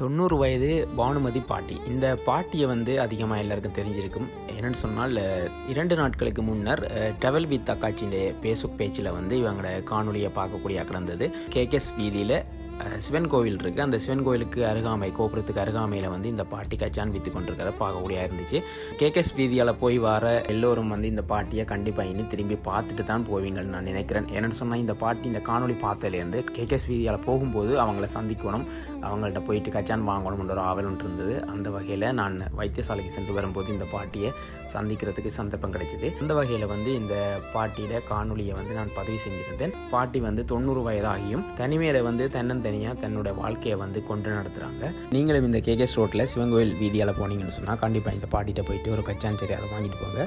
தொண்ணூறு வயது பானுமதி பாட்டி. இந்த பாட்டியை வந்து அதிகமாக எல்லாருக்கும் தெரிஞ்சிருக்கும். என்னென்னு சொன்னால் இரண்டு நாட்களுக்கு முன்னர் டெவல் வித் அக்காச்சிൻ്റെ பேசுக் பேச்சில் வந்து இவங்களோட காணொலியை பார்க்கக்கூடிய கிடந்தது. கேகேஎஸ் வீதியில் சிவன் கோவில் இருக்குது அந்த சிவன் கோவிலுக்கு அருகாமை கோபுரத்துக்கு அருகாமையில் வந்து இந்த பாட்டி கச்சான் விற்று கொண்டிருக்கிறத பார்க்கக்கூடிய இருந்துச்சு கேகேஎஸ் வீதியால் போய் வர எல்லோரும் வந்து இந்த பாட்டியை கண்டிப்பாக இனி திரும்பி பார்த்துட்டு தான் போவீங்கன்னு நான் நினைக்கிறேன். என்னென்னு சொன்னால் இந்த பாட்டி இந்த காணொலி பார்த்ததுலேருந்து கேகேஎஸ் வீதியால் போகும்போது அவங்கள சந்திக்கணும். அவங்கள்ட்ட போயிட்டு கச்சான் வாங்கணும்ன்ற ஒரு ஆவல் ஒன்று இருந்தது. அந்த வகையில் நான் வைத்தியசாலைக்கு சென்று வரும்போது இந்த பாட்டியை சந்திக்கிறதுக்கு சந்தர்ப்பம் கிடைச்சிது. அந்த வகையில் வந்து இந்த பாட்டியில் காணொலியை வந்து நான் பதிவு செஞ்சிருந்தேன். பாட்டி வந்து தொண்ணூறு வயதாகியும் தனிமையில் வந்து தனித்தனியாக தன்னோட வாழ்க்கையை வந்து கொண்டு நடத்துகிறாங்க நீங்களும் இந்த கேகேஎஸ் ரோட்டில் சிவங்கோயில் வீதியால் போனீங்கன்னு சொன்னால் கண்டிப்பாக இந்த பாட்டிகிட்ட போயிட்டு ஒரு கச்சான் சரி அதை வாங்கிட்டு போங்க.